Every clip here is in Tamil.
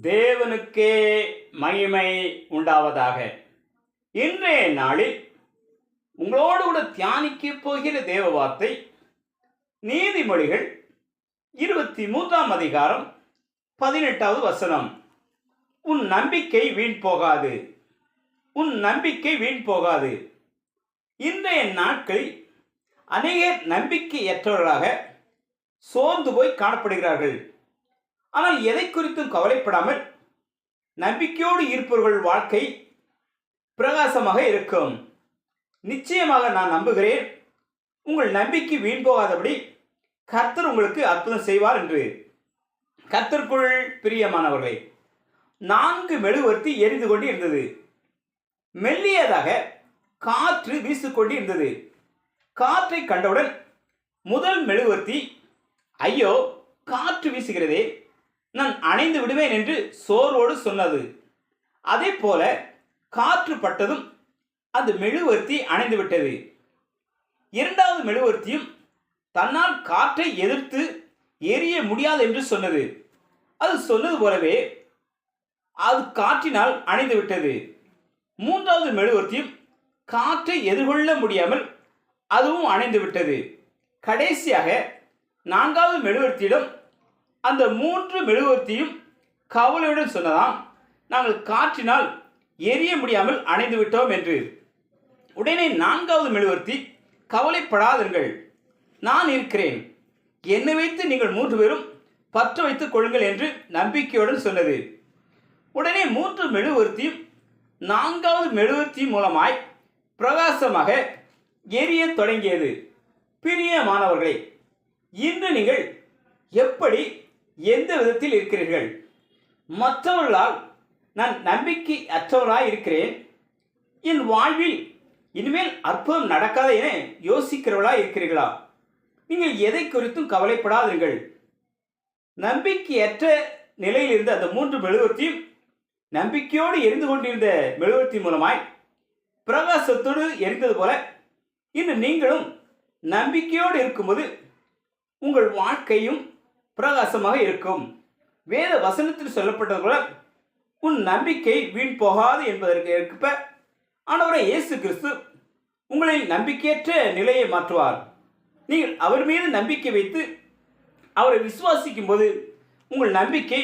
தேவனுக்கே மகிமை உண்டாவதாக. இன்றைய நாளில் உங்களோடு கூட தியானிக்க போகிற தேவ வார்த்தை நீதிமொழிகள் இருபத்தி மூன்றாம் அதிகாரம் பதினெட்டாவது வசனம். உன் நம்பிக்கை வீண் போகாது. உன் நம்பிக்கை வீண் போகாது. இன்றைய நாட்களில் அநேகர் நம்பிக்கையற்றவர்களாக சோர்ந்து போய் காணப்படுகிறார்கள். ஆனால் எதை குறித்தும் கவலைப்படாமல் நம்பிக்கையோடு இருப்பவர்கள் வாழ்க்கை பிரகாசமாக இருக்கும். நிச்சயமாக நான் நம்புகிறேன். உங்கள் நம்பிக்கை வீண் போகாதபடி கர்த்தர் உங்களுக்கு அற்புதம் செய்வார் என்று. கர்த்தருக்குள் பிரியமானவர்களே நான்கு மெழுகுவர்த்தி எரிந்து கொண்டு இருந்தது மெல்லியதாக காற்று வீசிக்கொண்டு இருந்தது காற்றை கண்டவுடன் முதல் மெழுகுவர்த்தி ஐயோ காற்று வீசுகிறதே. நான் அணைந்து விடுவேன் என்று சோர்வோடு சொன்னது. அதே போல காற்று பட்டதும் அந்த மெழுவர்த்தி அணைந்து விட்டது. இரண்டாவது மெழுவர்த்தியும் தன்னால் காற்றை எதிர்த்து எரிய முடியாது என்று சொன்னது. அது சொன்னது போலவே அது காற்றினால் அணைந்து விட்டது. மூன்றாவது மெழுவர்த்தியும் காற்றை எதிர்கொள்ள முடியாமல் அதுவும் அணைந்து விட்டது. கடைசியாக நான்காவது மெழுவர்த்தியிடம் அந்த மூன்று மெழுகுவர்த்தியும் கவலையுடன் சொன்னதாம் நாங்கள் காற்றினால் எரிய முடியாமல் அணைந்து விட்டோம் என்று. உடனே நான்காவது மெழுகுவர்த்தி கவலைப்படாதீர்கள் நான் இருக்கிறேன். என்னை வைத்து நீங்கள் மூன்று பேரும் பற்ற வைத்துக் கொள்ளுங்கள் என்று நம்பிக்கையுடன் சொன்னது. உடனே மூன்று மெழுகுவர்த்தியும் நான்காவது மெழுகுவர்த்தி மூலமாய் பிரகாசமாக எரிய தொடங்கியது. பிரியமானவர்களே இன்று நீங்கள் எப்படி எந்த விதத்தில் இருக்கிறீர்கள்? மற்றவர்களால் நான் நம்பிக்கை அற்றவராய் இருக்கிறேன். என் வாழ்வில் இனிமேல் அற்புதம் நடக்காத என யோசிக்கிறவர்களாக இருக்கிறீர்களா? நீங்கள் எதை குறித்தும் கவலைப்படாதீர்கள். நம்பிக்கையற்ற நிலையில் இருந்த அந்த மூன்று மெழுகுவர்த்தியும் நம்பிக்கையோடு எரிந்து கொண்டிருந்த மெழுகுவர்த்தி மூலமாய் பிரகாசத்தோடு எரிந்தது போல இன்று நீங்களும் நம்பிக்கையோடு இருக்கும்போது உங்கள் வாழ்க்கையும் பிரகாசமாக இருக்கும். வேத வசனத்தில் சொல்லப்பட்டது போல உன் நம்பிக்கை வீண் போகாது என்பதற்கு ஏற்ப ஆனவரை இயேசு கிறிஸ்து உங்களின் நம்பிக்கையற்ற நிலையை மாற்றுவார். நீங்கள் அவர் மீது நம்பிக்கை வைத்து அவரை விசுவாசிக்கும் போது உங்கள் நம்பிக்கை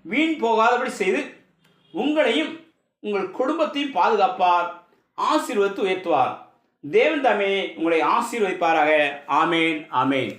வீண் போகாதபடி செய்து உங்களையும் உங்கள் குடும்பத்தையும் பாதுகாப்பார் ஆசீர்வதித்து உயர்த்துவார். தேவன் தாமே உங்களை ஆசீர்வதிப்பாராக. ஆமேன் ஆமேன்.